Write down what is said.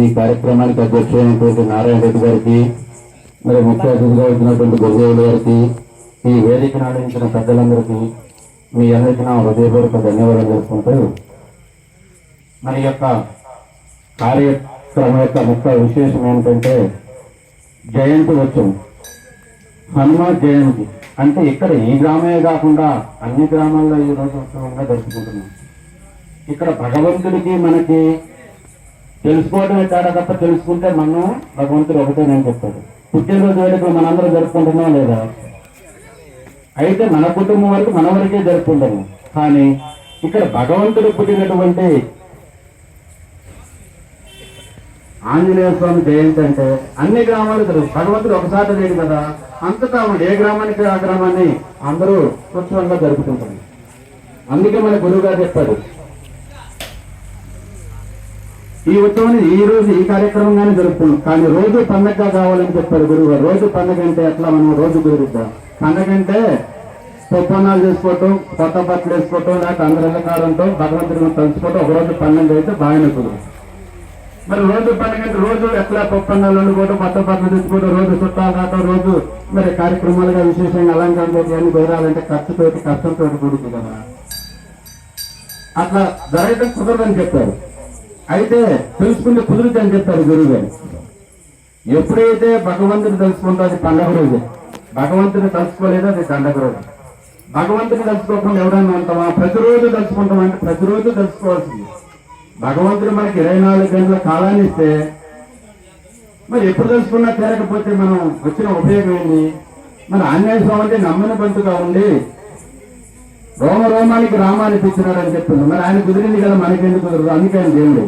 ఈ కార్యక్రమానికి అధ్యక్షులైనటువంటి నారాయణ రెడ్డి గారికి మరి ముఖ్య అతిథిగా వచ్చినటువంటి గురుదేవులు గారికి ఈ వేదికను ఆడించిన పెద్దలందరికీ మీ అందరికీ నా హృదయపూర్వక ధన్యవాదాలు చేసుకుంటూ మన యొక్క కార్యక్రమం యొక్క ముఖ్య విశేషం ఏంటంటే జయంతి ఉత్సవం. హనుమాన్ జయంతి. అంటే ఇక్కడ ఈ గ్రామమే కాకుండా అన్ని గ్రామాల్లో ఈ రోజు ఉత్సవంగా జరుపుకుంటున్నాం. ఇక్కడ భగవంతుడికి మనకి తెలుసుకోవడమే తేడా తప్ప తెలుసుకుంటే మనం భగవంతుడు ఒకటే నేను చెప్తాడు. పుట్టినరోజు వేడుకలు మనందరం జరుపుకుంటున్నాం లేదా? అయితే మన కుటుంబం వరకు మన వరకే జరుపుకుంటాము. కానీ ఇక్కడ భగవంతుడు పుట్టినటువంటి ఆంజనేయ స్వామి జయంతి అంటే అన్ని గ్రామాలు తెలుసు భగవంతుడు ఒకసారి లేదు కదా? అంతటా ఏ గ్రామానికి ఆ గ్రామాన్ని అందరూ ఉత్సవంగా జరుపుకుంటారు. అందుకే మన గురువు గారు చెప్పాడు ఈ ఉత్సవాన్ని ఈ రోజు ఈ కార్యక్రమంగానే జరుపుకున్నాం. కానీ రోజు పండగ కావాలని చెప్పారు గురువు రోజు పండగ అంటే ఎట్లా మనం రోజు కుదురుద్దాం పండగ అంటే పొప్పన్నాలు చేసుకోవటం కొత్త బట్టలు వేసుకోవటం లేకపోతే అందరి కాలంతో భగవంతుడిని తలుచుకోవటం ఒక రోజు పండుగ అయితే బాగానే కుదురు మరి రోజు పండుగ అంటే రోజు ఎట్లా పొప్పన్నాలు వండుకోవటం కొత్త బట్టలు తెచ్చుకోవటం రోజు చుట్టాలు రావటం రోజు మరి కార్యక్రమాలుగా విశేషంగా అలంకారం అన్ని కుదరాలంటే ఖర్చుతోటి కష్టంతో కూడుతుంది కదా అట్లా జరగటం కుదరదని చెప్పారు. అయితే తెలుసుకుంటే కుదురుతుంది అని చెప్పారు గురువు గారు. ఎప్పుడైతే భగవంతుని తెలుసుకుంటో అది పండగ రోజు. భగవంతుని తలుచుకోలేదు అది పండగ రోజు? భగవంతుని తలుచుకోకుండా ఎవరన్నా ఉంటామా? ప్రతిరోజు తలుచుకుంటాం అంటే ప్రతిరోజు తెలుసుకోవాల్సింది భగవంతుడు మనకి ఇరవై నాలుగు గంటల కాలాన్ని ఇస్తే మరి ఎప్పుడు తెలుసుకున్నా తీరకపోతే మనం వచ్చిన ఉపయోగం ఏంటి మన ఆంజనేయ స్వామి అంటే నమ్మని బంతుగా ఉండి రోమ రోమానికి రామాన్ని తెచ్చినాడు అని చెప్తుంది మరి ఆయన కుదిరింది కదా మనకెందుకు కుదరదు? అందుకే దేవుడు.